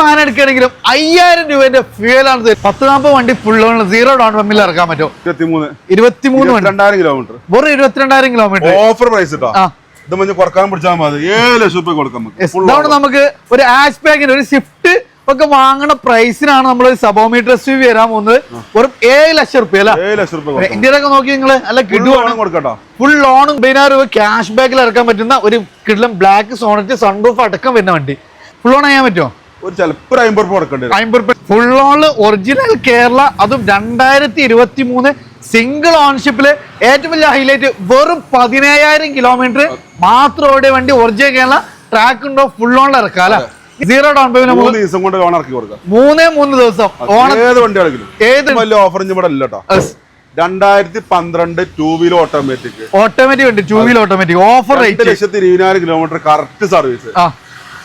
വാഹനം എടുക്കുകയാണെങ്കിലും അയ്യായിരം രൂപന്റെ ഫ്യൂലാണ് ആണ് പത്ത് നാൽപ്പത് വണ്ടി ഫുള്ള് സീറോ ഡൗൺ പേയ്മെന്റിൽ ഇറക്കാൻ പറ്റും ഇരുപത്തിമൂന്ന്. ഇരുപത്തിമൂന്ന് വണ്ടി. രണ്ടായിരം കിലോമീറ്റർ വെറും ഇരുപത്തിരണ്ടായിരം കിലോമീറ്റർ ഓഫർ പ്രൈസ്. ഇത് മഞ്ഞ് കുറയ്ക്കാൻ പിടിച്ചാൽ മതി. ഏഴ് ലക്ഷം രൂപ കൊടുക്കാം നമുക്ക്. ഒരു ആഷ് ബാഗിന് ഒരു സ്വിഫ്റ്റ് ഒക്കെ വാങ്ങണ പ്രൈസിനാണ് നമ്മൾ സബോമീറ്റർ എസ് യു വരാൻ പോകുന്നത്. ഒരു ഏഴ് ലക്ഷം റുപ്യ അല്ല? ഇന്ത്യയിലൊക്കെ നോക്കി നിങ്ങൾ അല്ല കിടുവാണ് കൊടുക്കട്ടോ. ഫുൾ ലോണും പതിനായിരം രൂപ ക്യാഷ് ബാക്കിൽ ഇറക്കാൻ പറ്റുന്ന ഒരു കിടലം ബ്ലാക്ക് സോണറ്റ് സൺറൂഫ് അടക്കം വരുന്ന വണ്ടി. ഫുൾ ഓൺ ചെയ്യാൻ പറ്റുമോ? ഒരു ചിലപ്പോൾ അമ്പത് റുപ്യ കൊടുക്കേണ്ടി അമ്പത് ഫുൾ ഓൺ ഒറിജിനൽ കേരള അതും രണ്ടായിരത്തി ഇരുപത്തി മൂന്ന് സിംഗിൾ ഓൺഷിപ്പിൽ ഏറ്റവും വലിയ ഹൈലൈറ്റ് വെറും പതിനേഴായിരം കിലോമീറ്റർ മാത്രം ഓടിയ വണ്ടി ഒറിജിനൽ കേരള ട്രാക്ക് ഉണ്ടോ? ഫുൾ ഓൺ ഇറക്കാം അല്ലെ? സീറോ ഡൗൺ പേയ്മെന്റ് മൂന്ന് ദിവസം കൊണ്ട് ലോൺ ഇറക്കി കൊടുക്കാം. മൂന്നേ മൂന്ന് ദിവസം ഏത് വണ്ടി ആണെങ്കിലും ഏത് വലിയ ഓഫർ ഇവിടെ ഇല്ല കേട്ടോ. രണ്ടായിരത്തി പന്ത്രണ്ട് ടൂ വീലർ ഓട്ടോമാറ്റിക് ഓട്ടോമാറ്റിക് ഉണ്ട് two wheel automatic offer rate ലക്ഷത്തി ഇരുപതിനായിരം കിലോമീറ്റർ കറക്റ്റ് സർവീസ് ആ.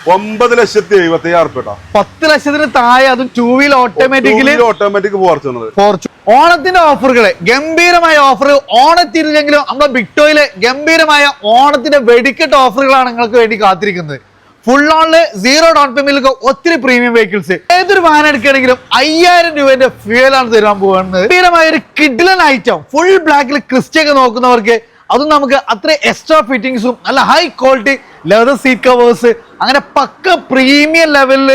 ഒമ്പത് ലക്ഷത്തി എഴുപത്തി അയ്യായിരം റുപ്യ പത്ത് ലക്ഷത്തിന് താഴെ അതും ടൂ വീൽ ഓട്ടോമാറ്റിക്കലി ഓട്ടോമാറ്റിക് പോർച്ചുന്നത് ഫോർച്യൂൺ ഓണത്തിന്റെ ഓഫറുകൾ ഗംഭീരമായ ഓഫർ ഓണത്തിരുന്നെങ്കിലും നമ്മുടെ ബിക്ടോയിലെ ഗംഭീരമായ ഓണത്തിന്റെ വെടിക്കെട്ട് ഓഫറുകളാണ് നിങ്ങൾക്ക് വേണ്ടി കാത്തിരിക്കുന്നത്. ഫുൾ ഓണിൽ സീറോ ഡൗൺ പേയ്മെന്റിലൊക്കെ ഒത്തിരി പ്രീമിയം വെഹിക്കിൾസ് ഏതൊരു വാഹനം എടുക്കുകയാണെങ്കിലും അയ്യായിരം രൂപന്റെ ഫ്യൂലാണ് തരാൻ പോകുന്നത്. ഗംഭീരമായ ഒരു കിഡ്ലൻ ഐറ്റം ഫുൾ ബ്ലാക്കിൽ ക്രിസ്റ്റൊക്കെ നോക്കുന്നവർക്ക് അതും നമുക്ക് അത്ര എക്സ്ട്രാ ഫിറ്റിംഗ്സും നല്ല high quality leather seat covers അങ്ങനെ പക്ക പ്രീമിയം ലെവലിൽ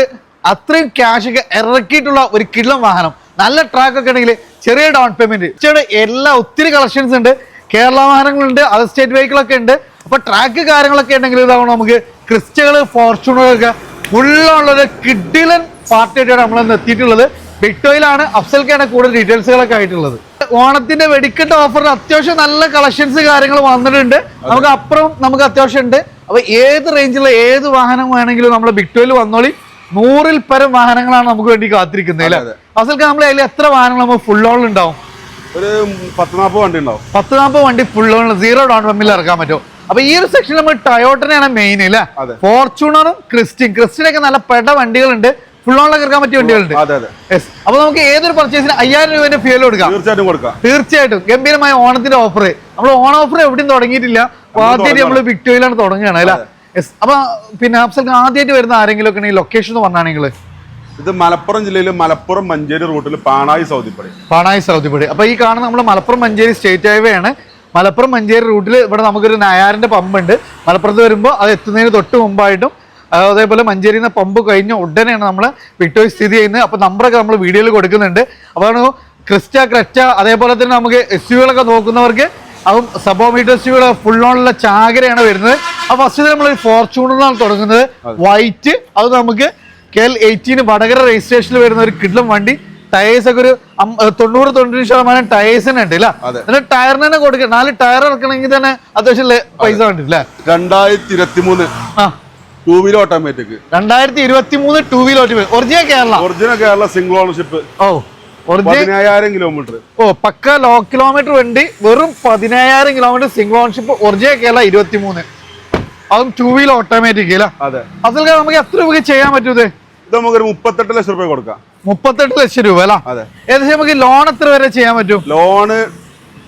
അത്രയും ക്യാഷ് ഒക്കെ ഇറക്കിയിട്ടുള്ള ഒരു കിള്ളം വാഹനം. നല്ല ട്രാക്ക് ഒക്കെ ഉണ്ടെങ്കിൽ ചെറിയ ഡൗൺ പേയ്മെന്റ് ഉച്ചയുടെ എല്ലാ ഒത്തിരി കളക്ഷൻസ് ഉണ്ട്. കേരള വാഹനങ്ങളുണ്ട് അതർ സ്റ്റേറ്റ് വെഹിക്കിൾ ഒക്കെ ഉണ്ട്. അപ്പൊ ട്രാക്ക് കാര്യങ്ങളൊക്കെ ഉണ്ടെങ്കിൽ ഇതാവണം നമുക്ക് ക്രിസ്റ്റകൾ ഫോർച്യൂണറൊക്കെ ഫുള്ളുള്ളൊരു കിഡിലൻ പാർട്ടിയായിട്ടാണ് നമ്മൾ എത്തിയിട്ടുള്ളത്. ബിറ്റോയിലാണ് അഫ്സൽക്കാണ് കൂടുതൽ ഡീറ്റെയിൽസുകളൊക്കെ ആയിട്ടുള്ളത്. ഓണത്തിന്റെ വെടിക്കെട്ട് ഓഫറിൽ അത്യാവശ്യം നല്ല കളക്ഷൻസ് കാര്യങ്ങൾ വന്നിട്ടുണ്ട്. നമുക്ക് അപ്പുറം നമുക്ക് അത്യാവശ്യം ഉണ്ട്. അപ്പൊ ഏത് റേഞ്ചിലെ ഏത് വാഹനം വേണമെങ്കിലും നമ്മൾ ബിക്ടോയിൽ വന്നോളി. നൂറിൽ പരം വാഹനങ്ങളാണ് നമുക്ക് വേണ്ടി കാത്തിരിക്കുന്നത് അല്ലേ. അസൽക്ക് നമ്മൾ അതിൽ എത്ര വാഹനങ്ങൾ നമുക്ക് ഫുൾ ഓൺ ഉണ്ടാവും? ഒരു പത്ത് നാൽപ്പത് വണ്ടി ഉണ്ടാവും. പത്ത് നാൽപ്പത് വണ്ടി ഫുൾ ഓൺ സീറോ ഡൗൺ പേയ്മെന്റിൽ ഇറക്കാൻ പറ്റും. അപ്പൊ ഈ ഒരു സെക്ഷനിൽ നമ്മൾ ടയോട്ടനെയാണ് മെയിൻ അല്ലേ? ഫോർച്യൂണറും ക്രിസ്റ്റിൻ ക്രിസ്റ്റിനൊക്കെ നല്ല പെട വണ്ടികളുണ്ട്. ഫുൾ ഓണിലൊക്കെ ഇറക്കാൻ പറ്റിയ വണ്ടികളുണ്ട്. അപ്പൊ നമുക്ക് ഏതൊരു പർച്ചേസിന് അയ്യായിരം രൂപേന്റെ ഫ്യൂൽ കൊടുക്കാം? തീർച്ചയായിട്ടും കൊടുക്കാം. തീർച്ചയായിട്ടും. ഗംഭീരമായ ഓണത്തിന്റെ ഓഫർ നമ്മൾ ഓൺ ഓഫർ എവിടെയും തുടങ്ങിയിട്ടില്ല. ആദ്യമായിട്ട് നമ്മൾ. വിക്ടോയിലാണ് തുടങ്ങുകയാണ് അല്ലേ? അപ്പൊ പിന്നെ അഫ്സൽക്ക് ആദ്യമായിട്ട് വരുന്ന ആരെങ്കിലും ഒക്കെ ലൊക്കേഷൻ എന്ന് പറഞ്ഞാണെങ്കിൽ ഇത് മലപ്പുറം ജില്ലയിലെ മലപ്പുറം മഞ്ചേരി റൂട്ടിൽ പാണായി സൗദിപ്പടി. പാണായി സൗദിപ്പടി. അപ്പൊ ഈ കാണുന്ന നമ്മൾ മലപ്പുറം മഞ്ചേരി സ്റ്റേറ്റ് ഹൈവേ ആണ്. മലപ്പുറം മഞ്ചേരി റൂട്ടിൽ ഇവിടെ നമുക്കൊരു നയാറിന്റെ പമ്പ് ഉണ്ട്. മലപ്പുറത്ത് വരുമ്പോൾ അത് എത്തുന്നതിന് തൊട്ട് മുമ്പായിട്ടും അതേപോലെ മഞ്ചേരിയിൽ നിന്ന് പമ്പ് കഴിഞ്ഞ ഉടനെയാണ് നമ്മൾ വിക്ടോയ് സ്ഥിതി ചെയ്യുന്നത്. അപ്പോൾ നമ്പറൊക്കെ നമ്മൾ വീഡിയോയിൽ കൊടുക്കുന്നുണ്ട്. അപ്പോൾ ക്രിസ്റ്റ ക്രെറ്റ അതേപോലെ തന്നെ നമുക്ക് എസ് യുകളൊക്കെ നോക്കുന്നവർക്ക് അതും സബോമീറ്റർ എസ് യുടെ ഫുൾ ഓണുള്ള ചാകരയാണ് വരുന്നത് അപ്പൊ ഫസ്റ്റ് നമ്മൾ ഫോർച്യൂണറിലാണ് തുടങ്ങുന്നത് വൈറ്റ് അത് നമുക്ക് കെ എൽ എയ്റ്റീന് വടകര രജിസ്ട്രേഷനിൽ വരുന്ന ഒരു കിഡ്ലം വണ്ടി. ടയേഴ്സ് ഒക്കെ ഒരു തൊണ്ണൂറ് തൊണ്ണൂറ് ശതമാനം ടയേഴ്സിന് ഉണ്ട് ഇല്ല. എന്നിട്ട് ടയറിന് തന്നെ കൊടുക്കുക നാല് ടയർ ഇറക്കണമെങ്കിൽ തന്നെ അത്യാവശ്യം പൈസ വേണ്ടില്ല രണ്ടായിരത്തി ഇരുപത്തി മൂന്ന് ടൂ വീലർ ഓട്ടോമാറ്റിക് രണ്ടായിരത്തി ഇരുപത്തി മൂന്ന് two wheeler automatic original Kerala original Kerala single ownership oh. പതിനായിരം കിലോമീറ്റർ. ഓ പക്ക ലോ കിലോമീറ്റർ വണ്ടി വെറും പതിനായിരം kilometre single ownership original Kerala ഇരുപത്തി മൂന്ന് അതും ടൂ വീലർ ഓട്ടോമാറ്റിക് അല്ല? അതെ. അതിൽ നമുക്ക് എത്ര രൂപ ചെയ്യാൻ പറ്റൂ ഇത്? നമുക്കൊരു മുപ്പത്തെട്ട് ലക്ഷം രൂപ കൊടുക്കാം. മുപ്പത്തെട്ട് ലക്ഷം രൂപ അല്ല? അതെ. ഏകദേശം നമുക്ക് ലോൺ എത്ര വരെ ചെയ്യാൻ പറ്റും? ലോണ്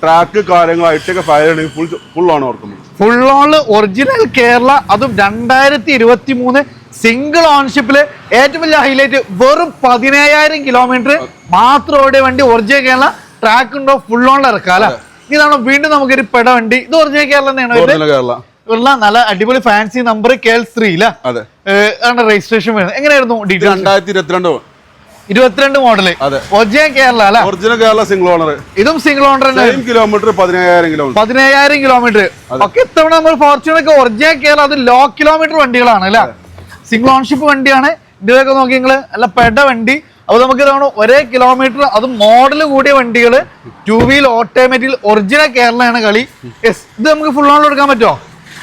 ട്രാക്ക് കാര്യങ്ങളായിട്ടൊക്കെ ഫയൽ ഫുൾ ഫുൾ ലോൺ ഓർക്കുന്നു ഫുൾ ലോണിൽ ഒറിജിനൽ കേരള അതും രണ്ടായിരത്തി ഇരുപത്തി മൂന്ന് സിംഗിൾ ഓൺഷിപ്പിൽ ഏറ്റവും വലിയ ഹൈലൈറ്റ് വെറും പതിനേഴായിരം കിലോമീറ്റർ മാത്രം ഓടിയ വണ്ടി ഒറിജിനൽ കേരള ട്രാക്ക് ഉണ്ടോ? ഫുൾ ഓൺ ഇറക്കാം അല്ലെ? ഇതാണ് വീണ്ടും നമുക്കൊരു പെട വണ്ടി. ഇത് ഒറിജിനൽ കേരള തന്നെയാണ് ഉള്ള നല്ല അടിപൊളി fancy number K L three ആണ് രജിസ്ട്രേഷൻ വരുന്നത്. എങ്ങനെയായിരുന്നു രണ്ടായിരത്തി ഇരുപത്തിരണ്ട് ഇരുപത്തിരണ്ട് മോഡൽ. ഒറിജിനൽ കേരള അല്ല? ഒറിജിനൽ കേരള സിംഗിൾ ഓണർ ഇതും സിംഗിൾ ഓണർ കിലോമീറ്റർ പതിനായിരം കിലോമീറ്റർ പതിനേഴായിരം കിലോമീറ്റർ ഒക്കെ ഇത്തവണ നമ്മൾ ഫോർച്യൂണർ ഒക്കെ ഒറിജിനൽ കേരള. അത് ലോ കിലോമീറ്റർ വണ്ടികളാണ് അല്ലെ? സിംഗിൾ ഓൺഷിപ്പ് വണ്ടിയാണ്. ഇതിലൊക്കെ നോക്കി നിങ്ങൾ നല്ല പെട വണ്ടി. അപ്പൊ നമുക്ക് ഇതാണ് ഒരേ കിലോമീറ്റർ അത് മോഡൽ കൂടിയ വണ്ടികൾ. ടു വീൽ ഓട്ടോമാറ്റിക് ഒറിജിനൽ കേരളയാണ് കളി. യെസ് ഇത് നമുക്ക് ഫുൾ ഓൺ എടുക്കാൻ പറ്റുമോ?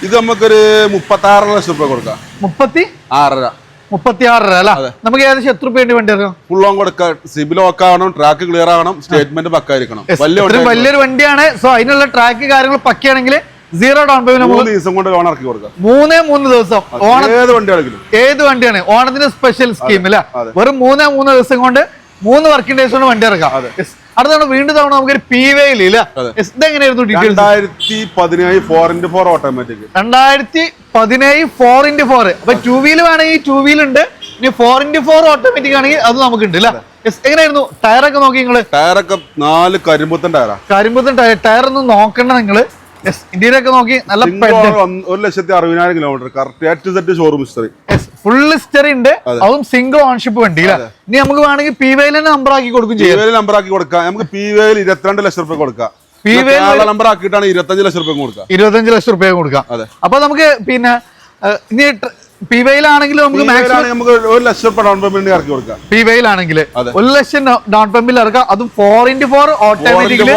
ഇത് നമുക്കൊരു മുപ്പത്തി ആറ് ലക്ഷം രൂപ കൊടുക്കാം. മുപ്പത്തി? ആറര. മുപ്പത്തി ആറ് അല്ല നമുക്ക് ഏകദേശം എത്ര രൂപ വേണ്ടി വണ്ടി ഫുൾ ഓൺ കൊടുക്കാം. സിബിൽ ഓക്കെ ആവണം ട്രാക്ക് ക്ലിയർ ആവണം സ്റ്റേറ്റ്മെന്റ് പക്കായിരിക്കണം. വലിയ വലിയൊരു വണ്ടിയാണ്. സോ അതിനുള്ള ട്രാക്ക് കാര്യങ്ങൾ പക്കയാണെങ്കിൽ സീറോ ഡൗൺ പേയ്മെന്റ് മൂന്ന് ദിവസം കൊണ്ട് ലോൺ ഇറക്കി കൊടുക്കാം. മൂന്നേ മൂന്ന് ദിവസം. ഓണം ഏത് വണ്ടി ആണെങ്കിലും ഏത് വണ്ടിയാണ്? ഓണത്തിന്റെ സ്പെഷ്യൽ സ്കീം അല്ല വെറും മൂന്നേ മൂന്ന് ദിവസം കൊണ്ട് മൂന്ന് വർക്കിംഗ് ഡേയ്സ് കൊണ്ട് വണ്ടി ഇറക്കാം. അടുത്തവണ അടുത്ത വീണ്ടും തവണ നമുക്ക് പി വേയിൽ ഇതെങ്ങനെയായിരുന്നു ഡീറ്റെയിൽസ് രണ്ടായിരത്തി പതിനേഴ് ഫോർ ഇന്റു ഫോർ ഓട്ടോമാറ്റിക് രണ്ടായിരത്തി പതിനേഴ് ഫോർ ഇന്റു ഫോർ അപ്പൊ ടു വീൽ വേണമെങ്കിൽ ടു വീൽ ഉണ്ട്. ഇനി ഫോർ ഇന്റു ഫോർ ഓട്ടോമാറ്റിക് ആണെങ്കിൽ അത് നമുക്ക് ഉണ്ട് അല്ലേ. എങ്ങനെയായിരുന്നു? ടയറൊക്കെ നോക്കി നിങ്ങൾ. ടയറൊക്കെ നാല് കരിമ്പുത്തൻ ടയറാ കരിമ്പത്തൻ ടയർ ഒന്നും നോക്കണ്ട നിങ്ങൾ. ഇന്ത്യയിലൊക്കെ ഒക്കെ നോക്കി നല്ല ഒരു ലക്ഷത്തി അറുപതിനായിരം kilometre correct showroom history full history ഉണ്ട്. അതും. സിംഗിൾ ഓൺഷിപ്പ് വണ്ടി ഇനി നമുക്ക് വേണമെങ്കിൽ പി വൈയിൽ നമ്പർ ആക്കി കൊടുക്കും ചെയ്യാം. നമ്പർ ആക്കി കൊടുക്കാം. നമുക്ക് പി വേയിൽ ഇരുപത്തിരണ്ട് ലക്ഷം റുപ്യ കൊടുക്കാം. നമ്പർ ആക്കിയിട്ടാണ് ഇരുപത്തഞ്ച് ലക്ഷം റുപ്യ കൊടുക്കാം ഇരുപത്തഞ്ച് ലക്ഷം റുപ്യ കൊടുക്കാം. അപ്പൊ നമുക്ക് പിന്നെ ഇനി പി വൈയിലാണെങ്കിൽ നമുക്ക് നമുക്ക് ഒരു ലക്ഷം ഡൗൺ പേയ്മെന്റ് ഇറക്കി കൊടുക്കാം. പി വൈയിലാണെങ്കിൽ. ഒരു ലക്ഷം ഡൗൺ പേയ്മെന്റ് ഇറക്കാം. അതും four into four automatically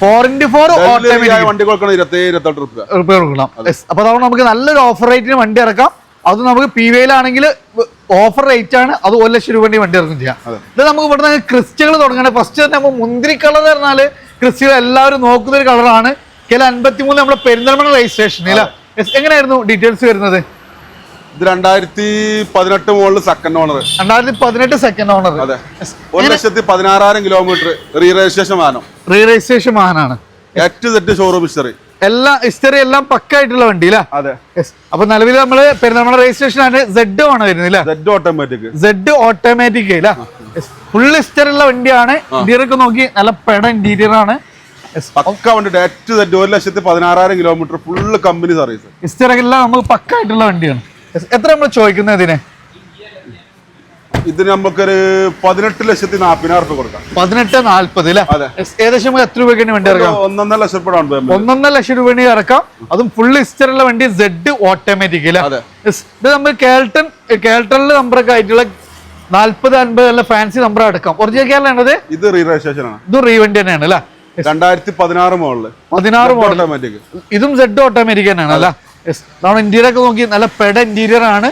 four into four automatic വണ്ടി കൊടുക്കണം ഇരുപത്തി ഇരുപത്തെട്ട് റുപ്യ. റുപ്യ കൊടുക്കണം. Yes. അപ്പൊ അതുകൊണ്ട് നമുക്ക് നല്ലൊരു ഓഫർ റേറ്റിന് വണ്ടി ഇറക്കാം. അത് നമുക്ക് പി വിയിലാണെങ്കിൽ ഓഫർ റേറ്റ് ആണ്. അത് ഒരു ലക്ഷം രൂപ വണ്ടി ഇറക്കും ചെയ്യാം. ഇത് നമുക്ക് ഇവിടെ നിന്ന് ക്രിസ്റ്റുകൾ തുടങ്ങണേ. ഫസ്റ്റ് തന്നെ നമ്മൾ മുന്തിരി കളർ പറഞ്ഞാൽ ക്രിസ്റ്റുകൾ എല്ലാവരും നോക്കുന്ന ഒരു കളറാണ് കില അൻപത്തി മൂന്ന് നമ്മുടെ പെരിന്തൽമണ്ണ രജിസ്ട്രേഷൻ. എങ്ങനെയായിരുന്നു ഡീറ്റെയിൽസ് വരുന്നത്? ഇത് രണ്ടായിരത്തി പതിനെട്ട് മുകളിൽ സെക്കൻഡ് ഓണർ രണ്ടായിരത്തി പതിനെട്ട് സെക്കൻഡ് ഓണർ അതെ. ഒരു ലക്ഷത്തി പതിനാറായിരം കിലോമീറ്റർ റീ രജിസ്ട്രേഷൻ വാഹനം റീ രജിസ്ട്രേഷൻ വാഹനമാണ് എല്ലാം ഷോറൂം ഹിസ്റ്ററി എല്ലാ ഹിസ്റ്ററി എല്ലാം പക്കായിട്ടുള്ള വണ്ടി അല്ലേ അതെ. അപ്പൊ നിലവിൽ നമ്മൾ പെരുന്തൽമണ്ണ രജിസ്ട്രേഷൻ ആണ് സെഡ് ആണ് വരുന്നില്ല സെറ്റ് ഓട്ടോമാറ്റിക് സെഡ് ഓട്ടോമാറ്റിക് അല്ല ഫുൾ ഹിസ്റ്റർ ഉള്ള വണ്ടിയാണ്. ഇന്റീരിയർ ഒക്കെ നോക്കി നല്ല പെട ഇന്റീരിയർ ആണ്. പക്ക വണ്ടി ഒരു ലക്ഷത്തി പതിനാറായിരം kilometre full company service history എല്ലാം നമുക്ക് പക്കായിട്ടുള്ള വണ്ടിയാണ്. Yes. എത്ര നമ്മൾ ചോദിക്കുന്നത് ഇതിന്? ഇതിന് നമുക്കൊരു പതിനെട്ട് ലക്ഷത്തി നാപ്പതിനായിരം രൂപ കൊടുക്കാം. പതിനെട്ട് നാല്പത് അല്ലേ. ഏകദേശം എത്ര രൂപയ്ക്ക് വണ്ടി ഇറക്കാം? ഒന്നൊന്നര ലക്ഷം രൂപ ഡൗൺ പേയ്മെന്റ് ഒന്നൊന്നര ലക്ഷം രൂപ ഇറക്കാം. അതും ഫുൾ ഇസ്റ്ററുള്ള വണ്ടി സെഡ് ഓട്ടോമാറ്റിക് അല്ലേ ഇത് നമ്മൾ കേൾട്ടൺ കേൾട്ടണിൽ നമ്പറൊക്കെ ആയിട്ടുള്ള നാല്പത് അൻപത് അല്ല ഫാൻസി നമ്പർ അടക്കാം. ഒറിജിനൽ കേരളാണത് ഇത് റീ രജിസ്ട്രേഷൻ ആണ്. ഇതും റീവണ്ടി തന്നെയാണ് അല്ലേ രണ്ടായിരത്തി പതിനാറ് മോഡൽ. പതിനാറ് മോഡൽ ഓട്ടോമാറ്റിക് ഇതും സെഡ് ഓട്ടോമാറ്റിക് തന്നെയാണ് അല്ല നമ്മൾ ഇന്റീരിയർ ഒക്കെ നോക്കി നല്ല പെട ഇന്റീരിയർ ആണ്.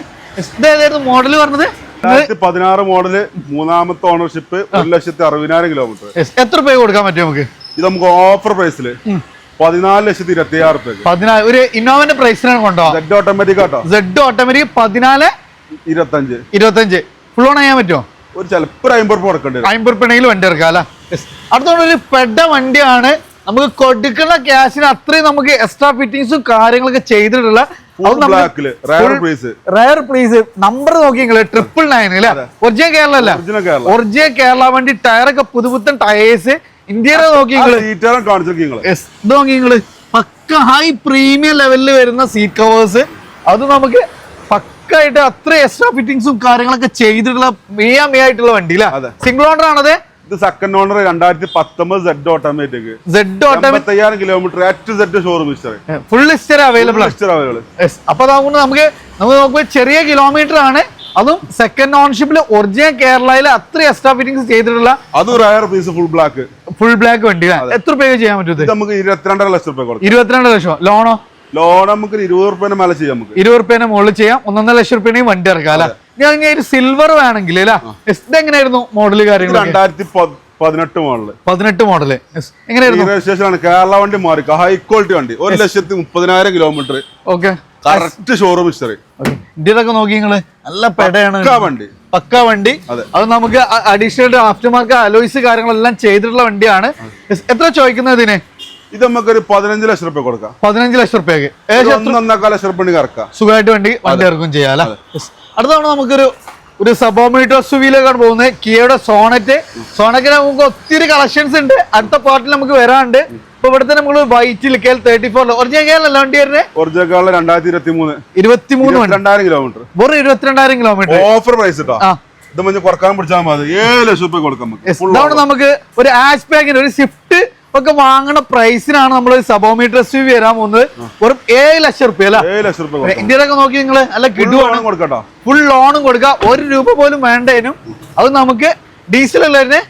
ഇതായിരുന്നു മോഡൽ പറഞ്ഞത്? രണ്ടായിരത്തി പതിനാറ് മോഡൽ മൂന്നാമത്തെ ഓണർഷിപ്പ് ഒരു ലക്ഷത്തി അറുപതിനായിരം കിലോമീറ്റർ എത്ര രൂപ കൊടുക്കാൻ പറ്റും നമുക്ക്? ഇത് നമുക്ക് ഓഫർ പ്രൈസിൽ പതിനാല് ലക്ഷത്തി ഇരുപത്തി ആറ് ഒരു ഇന്നോവന്റെ പ്രൈസിനാണ് കൊണ്ടുപോകാം zed automatic auto. Zed automatic പതിനാല് ഇരുപത്തഞ്ച്. ഇരുപത്തഞ്ച്. ഫുൾ ഓൺ ചെയ്യാൻ പറ്റുമോ? ഒരു ചിലപ്പോൾ ഒരു അമ്പത് കൊടുക്കേണ്ടി അമ്പത് റുപ്യണെങ്കിൽ വണ്ടി ഇറക്കാം അല്ല? അടുത്തോണ്ട് ഒരു പെഡ വണ്ടിയാണ്. നമുക്ക് കൊടുക്കുന്ന ക്യാഷിന് അത്രയും നമുക്ക് എക്സ്ട്രാ ഫിറ്റിങ്സും കാര്യങ്ങളൊക്കെ ചെയ്തിട്ടുള്ള റയർ പ്ലീസ് നമ്പർ നോക്കി നിങ്ങൾ ട്രിപ്പിൾ നയൻ അല്ലേ? ഒറിജിനൽ കേരള അല്ല? ഒറിജിനൽ കേരള വണ്ടി ടയറൊക്കെ പുതുപുത്തൻ ടയേഴ്സ് ഇന്ത്യയിലെ നോക്കിയെങ്കിൽ പക്ക ഹൈ പ്രീമിയം ലെവലിൽ വരുന്ന സീറ്റ് കവേഴ്സ് അത് നമുക്ക് പക്കായിട്ട് അത്ര എക്സ്ട്രാ ഫിറ്റിംഗ്സും കാര്യങ്ങളൊക്കെ ചെയ്തിട്ടുള്ള മേ ആയിട്ടുള്ള വണ്ടി അല്ലെ? സിംഗിൾ ഓണർ ആണത്? ഇത് സെക്കൻഡ് ഓണർ രണ്ടായിരത്തി പത്തൊമ്പത് zed automatic zed automatic kilometre at zed showroom history full history available history available അപ്പൊ അതാകുമ്പോൾ നമുക്ക് നമുക്ക് നോക്കുമ്പോൾ ചെറിയ കിലോമീറ്റർ ആണ്. അതും സെക്കൻഡ് ഓൺഷിപ്പിൽ ഒറിജിനൽ കേരളയിൽ അത്ര എക്സ്ട്രാ ചെയ്തിട്ടുള്ള അത് rare piece full black full black വണ്ടി എത്ര രൂപ ചെയ്യാൻ പറ്റും നമുക്ക് ഇരുപത്തിരണ്ടര ലക്ഷം രൂപ കൊടുക്കാം. ഇരുപത്തിരണ്ട് ലക്ഷം. ലോണോ ലോൺ നമുക്ക് ഇരുപത് റുപ്യന്റെ മേലെ ചെയ്യാം നമുക്ക്. ഇരുപത് റുപ്യേന്റെ മുകളിൽ ചെയ്യാം. ഒന്നൊന്നര ലക്ഷം റുപ്യേനെയും വണ്ടി ഇറക്കാം അല്ലെ? ഞാൻ ഒരു സിൽവർ വേണമെങ്കിൽ അല്ല? ഇതെങ്ങനെയായിരുന്നു മോഡൽ കാര്യങ്ങൾ രണ്ടായിരത്തി പതിനെട്ട് മോഡൽ പതിനെട്ട് മോഡൽ എങ്ങനെയായിരുന്നു? കേരള വണ്ടി മാറി. ഹൈ ക്വാളിറ്റി വണ്ടി. ഒരു ലക്ഷത്തി മുപ്പതിനായിരം kilometre okay correct showroom history ഇന്ത്യയിലൊക്കെ നോക്കി നിങ്ങൾ? നല്ല പെടയാണ്. വണ്ടി. പക്ക വണ്ടി. അതെ. നമുക്ക് അഡീഷണൽ ആഫ്റ്റർ മാർക്ക് അലോയ്സ് കാര്യങ്ങളെല്ലാം ചെയ്തിട്ടുള്ള വണ്ടിയാണ്. എത്ര ചോദിക്കുന്നത് ഇതിന്? ഇത് നമുക്കൊരു പതിനഞ്ച് ലക്ഷം റുപ്യ കൊടുക്കാം. പതിനഞ്ച് ലക്ഷം റുപ്യക്ക്. ഏകദേശം ലക്ഷം റുപ്യ സുഖമായിട്ട് വണ്ടി വണ്ടി ഇറക്കും ചെയ്യാം അല്ലെ അടുത്ത തവണ നമുക്കൊരു ഒരു സബോമീറ്റർ സുവിയിലേക്കാണ് പോകുന്നത്. കിയയുടെ സോണറ്റ് സോണറ്റിന് നമുക്ക് ഒത്തിരി കളക്ഷൻസ് ഉണ്ട്. അടുത്ത പാർട്ടിൽ നമുക്ക് വരാണ്ട് ഇപ്പൊ ഇവിടുത്തെ നമ്മൾ വൈറ്റിൽ കെ എൽ തേർട്ടി ഫോറിൽ ഒറിജിനൽ വണ്ടി വരുന്നത്? ഒറിജിനൽ രണ്ടായിരത്തി ഇരുപത്തി മൂന്ന് ഇരുപത്തി മൂന്ന് രണ്ടായിരം കിലോമീറ്റർ വെറും ഇരുപത്തിരണ്ടായിരം കിലോമീറ്റർ ഓഫർ പ്രൈസ് കേട്ടോ ഇത് കുറയ്ക്കാൻ പിടിച്ചാൽ മതി. ഏഴ് ലക്ഷം രൂപ കൊടുക്കാം നമുക്ക്. നമുക്ക് ഒരു ആഷ് ബാഗിന് ഒരു സ്വിഫ്റ്റ് ഒക്കെ വാങ്ങണ പ്രൈസിനാണ് നമ്മൾ സബോമീറ്റർ എസ് യു വി വരാൻ പോകുന്നത് വെറും ഏഴ് ലക്ഷം റുപ്യ അല്ല? ഇന്ത്യയിലൊക്കെ നോക്കി നിങ്ങൾ അല്ല കിടുവാണ് കൊടുക്കട്ടോ. ഫുൾ ലോണും കൊടുക്കുക. ഒരു രൂപ പോലും വേണ്ടതിനും അത് നമുക്ക് ഡീസൽ ഉള്ളതിന്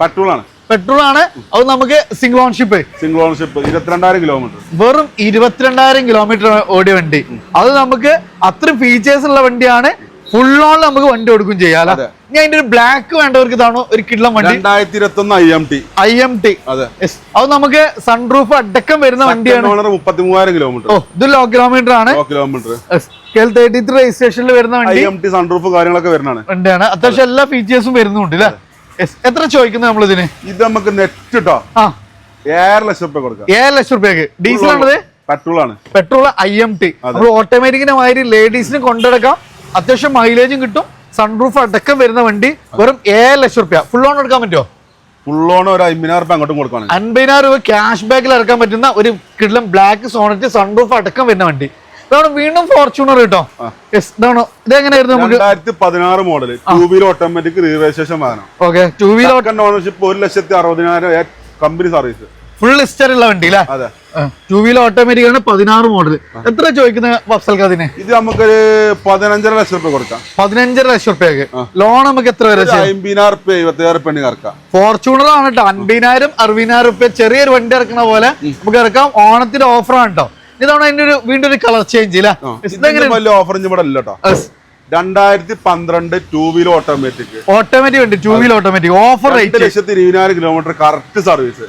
പെട്രോൾ ആണ് പെട്രോൾ ആണ് അത് നമുക്ക് സിംഗിൾ ഓൺഷിപ്പ് സിംഗിൾ ഓൺഷിപ്പ് ഇരുപത്തിരണ്ടായിരം കിലോമീറ്റർ വെറും ഇരുപത്തിരണ്ടായിരം കിലോമീറ്റർ ഓടിയ വണ്ടി. അത് നമുക്ക് അത്രയും ഫീച്ചേഴ്സ് ഉള്ള വണ്ടിയാണ്. ഫുൾ ഓൺ നമുക്ക് വണ്ടി കൊടുക്കും ചെയ്യാം ഞാൻ അതിന്റെ ഒരു ബ്ലാക്ക് വേണ്ടവർക്ക് ഇതാണോ ഒരു കിള്ളം വണ്ടി. രണ്ടായിരത്തി ഇരുപത്തി ഒന്ന് I M T I M T അതെ അത് നമുക്ക് സൺറൂഫ് അടക്കം വരുന്ന വണ്ടിയാണ്. മുപ്പത്തി മൂവായിരം കിലോമീറ്റർ ഓ ഇത് ലോ കിലോമീറ്റർ ആണ്. കിലോമീറ്റർ തേർട്ടി ത്രീ രജിസ്ട്രേഷനിൽ വരുന്ന വണ്ടി. എം ടി സൺറൂഫ് കാര്യങ്ങളൊക്കെ വരുന്നതാണ്. വണ്ടിയാണ്. അത്യാവശ്യം എല്ലാ ഫീച്ചേഴ്സും വരുന്നുണ്ട് അല്ലേ. എത്ര ചോദിക്കുന്നത് നമ്മളിതിന്? ഇത് നമുക്ക് നെറ്റ് കേട്ടോ ആ. ഏഴര ലക്ഷം രൂപ കൊടുക്കാം. ഏഴ് ലക്ഷം രൂപയ്ക്ക് ഡീസൽ ആണത്? പെട്രോൾ ആണ്. പെട്രോൾ ഐ എം ടി നമ്മൾ ഓട്ടോമാറ്റിക്കിന്റെ മാതിരി ലേഡീസിന് കൊണ്ടെടുക്കാം അത്യാവശ്യം മൈലേജും കിട്ടും. സൺറൂഫ് അടക്കം വരുന്ന വണ്ടി വെറും ഏഴ് ലക്ഷം റുപ്യ. ഫുൾ ഓൺ എടുക്കാൻ പറ്റുമോ? ഫുൾ ഓൺ ഒരു അമ്പതിനായിരം രൂപ അങ്ങോട്ടും കൊടുക്കണം അൻപതിനായിരം രൂപ ക്യാഷ് ബാക്കിൽ ഇറക്കാൻ പറ്റുന്ന ഒരു കിടലം ബ്ലാക്ക് സോണറ്റ് സൺറൂഫ് അടക്കം വരുന്ന വണ്ടി. ഇതാണ് വീണ്ടും ഫോർച്യൂണർ കേട്ടോ. ഇതെങ്ങനെയായിരുന്നു ഇതാണോ. ഇത് എങ്ങനെയായിരുന്നു രണ്ടായിരത്തി പതിനാറ് model two wheeler automatic registration വാഹനം. Okay two wheeler second ownership ഒരു ലക്ഷത്തി അറുപതിനായിരം കമ്പനി സർവീസ് ഫുൾ ഹിസ്റ്ററി ഉള്ള വണ്ടി അല്ലേ? അതെ. ടൂ വീലർ ഓട്ടോമാറ്റിക് ആണ് പതിനാറ് മോഡൽ എത്ര ചോദിക്കുന്ന വഫ്സൽക്ക് അതിന് ഇത് നമുക്കൊരു പതിനഞ്ചര ലക്ഷം രൂപ കൊടുക്കാം. പതിനഞ്ചര ലക്ഷം റുപ്യക്ക്. ലോൺ നമുക്ക് എത്ര വരെ അമ്പതിനായിരം റുപ്യ റുപ്യ ഇറക്കാം. ഫോർച്യൂണർ ആണ് കേട്ടോ അൻപതിനായിരം അറുപതിനായിരം റുപ്യ ചെറിയൊരു വണ്ടി ഇറക്കണ പോലെ നമുക്ക് ഇറക്കാം. ഓണത്തിന്റെ ഓഫർ ആണ് കേട്ടോ ഇതാണ് അതിന്റെ ഒരു വീണ്ടും ഒരു കളർ ചേഞ്ച് ഇല്ല ഓഫർ ഇവിടെ ഇല്ല കേട്ടോ രണ്ടായിരത്തി പന്ത്രണ്ട് ടൂ വീലർ ഓട്ടോമാറ്റിക് ഓട്ടോമാറ്റിക് ഉണ്ട്. Two wheeler automatic offer rate ലക്ഷത്തി ഇരുപതിനായിരം കിലോമീറ്റർ കറക്റ്റ് സർവീസ്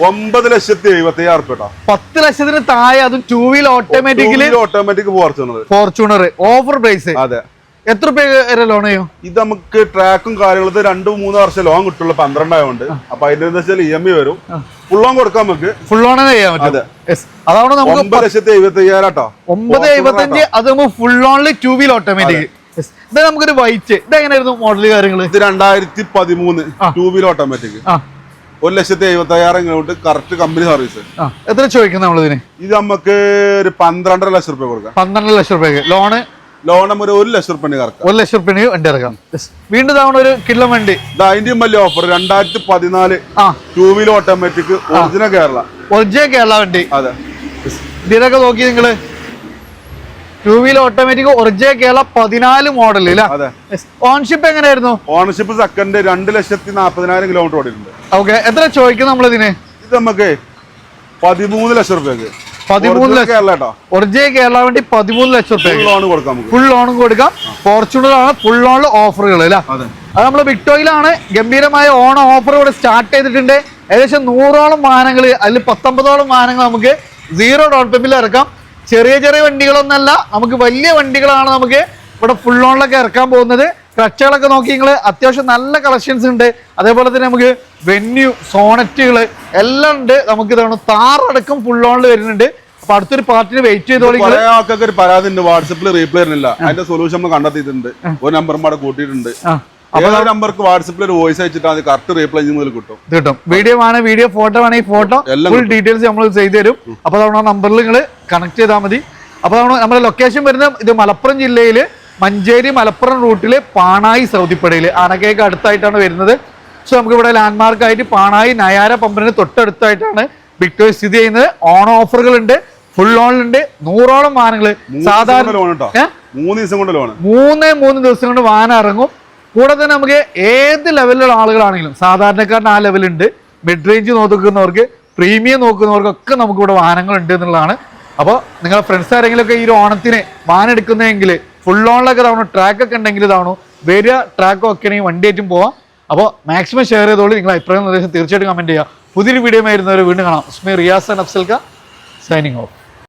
ഒമ്പത് ലക്ഷത്തി എഴുപത്തി അയ്യായിരം കേട്ടോ പത്ത് ലക്ഷത്തിന് താഴെ അതും two wheel automatically automatic Fortuner Fortuner offer price അതെ. എത്ര പേരെ ലോണയോ ലോൺ ചെയ്യും? ഇത് നമുക്ക് ട്രാക്കും കാര്യങ്ങളും ഇത് രണ്ടു മൂന്ന് വർഷം ലോൺ കിട്ടുള്ളൂ പന്ത്രണ്ടായതുകൊണ്ട് അപ്പൊ അതിന്റെ വെച്ചാൽ ഇ എം ഐ വരും. ഫുൾ ലോൺ കൊടുക്കാൻ നമുക്ക്. ഫുൾ ലോൺ ചെയ്യാൻ പറ്റും. അതാണ് നമുക്ക് ഒമ്പത് ലക്ഷത്തി എഴുപത്തി അയ്യായിരം കേട്ടോ ഒമ്പത് എഴുപത്തഞ്ച് അത് നമുക്ക് full only two wheel automatic ഇത് നമുക്കൊരു വൈറ്റ് ഇത് എങ്ങനെയായിരുന്നു മോഡൽ കാര്യങ്ങൾ ഇത് രണ്ടായിരത്തി പതിമൂന്ന് ടൂ വീൽ ഓട്ടോമാറ്റിക് ഒരു ലക്ഷത്തി എഴുപത്തി അയ്യായിരം കിലോമീറ്റർ കറക്റ്റ് കമ്പനി സർവീസ് എത്ര ചോദിക്കുന്നത് നമ്മളിതിന്? ഇത് നമുക്ക് ഒരു പന്ത്രണ്ടര ലക്ഷം രൂപ കൊടുക്കാം. പന്ത്രണ്ടര ലക്ഷം രൂപയ്ക്ക് ലോണ്? ലോൺ നമുക്ക് ഒരു ലക്ഷം റുപ്യ ഒരു ലക്ഷം റുപ്യ വണ്ടി ഇറക്കാം. വീണ്ടും തവണ ഒരു കിള്ളം വണ്ടി. അതിന്റെയും വലിയ ഓഫർ രണ്ടായിരത്തി പതിനാല് two wheeler automatic original Kerala. Original Kerala വണ്ടി. അതെ. ഇതിനൊക്കെ നോക്കി നിങ്ങൾ? Two wheeler automatic original Kerala പതിനാല് മോഡൽ ഓൺഷിപ്പ് എങ്ങനെയായിരുന്നു? ഓൺഷിപ്പ് സെക്കൻഡ് രണ്ട് ലക്ഷത്തി നാൽപ്പതിനായിരം കിലോമീറ്റർ ഓടിയിട്ടുണ്ട്. ഓക്കെ എത്ര ചോദിക്കുന്നു നമ്മളിതിന് ഇത് നമുക്ക് പതിമൂന്ന് ലക്ഷം റുപ്യക്ക് പതിമൂന്ന് ലക്ഷം. കേരള ഒറിജിനൽ കേരള വേണ്ടി പതിമൂന്ന് ലക്ഷം റുപ്യ ഫുൾ ലോൺ കൊടുക്കാം നമുക്ക്. ഫുൾ ലോണും കൊടുക്കാം. ഫോർച്യൂണർ ആണ് ഫുൾ ലോണിൽ ഓഫറുകൾ അല്ല അതെ. അത് നമ്മൾ വിക്ടോയിലാണ് ഗംഭീരമായ ഓണ ഓഫർ ഇവിടെ സ്റ്റാർട്ട് ചെയ്തിട്ടുണ്ട്. ഏകദേശം നൂറോളം വാഹനങ്ങൾ അതിൽ പത്തൊമ്പതോളം വാഹനങ്ങൾ നമുക്ക് സീറോ ഡൗൺ പേയ്മെന്റിൽ ഇറക്കാം. ചെറിയ ചെറിയ വണ്ടികളൊന്നല്ല നമുക്ക് വലിയ വണ്ടികളാണ് നമുക്ക് ഇവിടെ ഫുൾ ഓണിലൊക്കെ ഇറക്കാൻ പോകുന്നത്. ക്ലച്ചുകളൊക്കെ നോക്കി നിങ്ങൾ അത്യാവശ്യം നല്ല കളക്ഷൻസ് ഉണ്ട്. അതേപോലെ തന്നെ നമുക്ക് വെന്യൂ സോണറ്റുകൾ എല്ലാം ഉണ്ട്. നമുക്ക് ഇതാണ് താറടക്കം ഫുൾ ഓണിൽ വരുന്നുണ്ട്. അപ്പൊ അടുത്തൊരു പാർട്ടിന് വെയിറ്റ് ചെയ്തോളി ആൾക്കാർക്ക് ഒരു പരാതി ഉണ്ട്. വാട്സപ്പിൽ റീപ്ലൈ വരുന്നില്ല അതിന്റെ സൊല്യൂഷൻ നമ്മൾ കണ്ടെത്തിയിട്ടുണ്ട്. ഒരു നമ്പർ കൂട്ടിയിട്ടുണ്ട്. നമ്പർക്ക് വാട്സപ്പിൽ ഒരു വോയിസ് അയച്ചിട്ട് അത് കറക്റ്റ് റീപ്ലൈ മുതൽ കിട്ടും. കിട്ടും. വീഡിയോ ആണ് വീഡിയോ ഫോട്ടോ വേണമെങ്കിൽ ഫോട്ടോ ഫുൾ ഡീറ്റെയിൽസ് നമ്മൾ ചെയ്തു തരും. അപ്പോൾ തവണ നമ്പറിൽ നിങ്ങൾ കണക്ട് ചെയ്താൽ മതി. അപ്പോൾ തവണ നമ്മുടെ ലൊക്കേഷൻ വരുന്നത് ഇത് മലപ്പുറം ജില്ലയിൽ മഞ്ചേരി മലപ്പുറം റൂട്ടിൽ പാണായി സൗദിപ്പടയിൽ അണക്കേക്ക് അടുത്തായിട്ടാണ് വരുന്നത്. സോ നമുക്ക് ഇവിടെ ലാൻഡ്മാർക്ക് ആയിട്ട് പാണായി നയാര പമ്പറിന് തൊട്ടടുത്തായിട്ടാണ് ബിഗ് ടോയ് സ്ഥിതി ചെയ്യുന്നത്. ഓൺ ഓഫറുകൾ ഉണ്ട് ഫുൾ ഓണിലുണ്ട് നൂറോളം വാഹനങ്ങൾ സാധാരണ? മൂന്ന് ദിവസം കൊണ്ട് ലോൺ മൂന്നേ മൂന്ന് ദിവസം കൊണ്ട് വാഹനം ഇറങ്ങും. കൂടെ തന്നെ നമുക്ക് ഏത് ലെവലിലുള്ള ആളുകളാണെങ്കിലും സാധാരണക്കാരൻ ആ ലെവലുണ്ട് മിഡ് റേഞ്ച് നോക്കുന്നവർക്ക് പ്രീമിയം നോക്കുന്നവർക്കൊക്കെ നമുക്ക് ഇവിടെ വാഹനങ്ങൾ ഉണ്ട് എന്നുള്ളതാണ്. അപ്പോൾ നിങ്ങളുടെ ഫ്രണ്ട്സ് ആരെങ്കിലും ഒക്കെ ഈ ഒരു ഓണത്തിന് വാഹനം എടുക്കുന്നതെങ്കിൽ ഫുൾ ഓണിലൊക്കെ തവണ ട്രാക്ക് ഒക്കെ ഉണ്ടെങ്കിൽ തവണ വരിക ട്രാക്കോ ഒക്കെ ആണെങ്കിൽ വണ്ടി ആയിട്ടും പോവാം. അപ്പോൾ മാക്സിമം ഷെയർ ചെയ്തോളൂ. നിങ്ങൾ അഭിപ്രായം നിർദ്ദേശം തീർച്ചയായിട്ടും കമന്റ് ചെയ്യുക. പുതിയൊരു വീഡിയോ ആയിരുന്നവരെ വീണ്ടും കാണാം. ഉസ്മി റിയാസ് ആൻഡ് അഫ്സൽക്ക സൈനിങ് ഓഫ്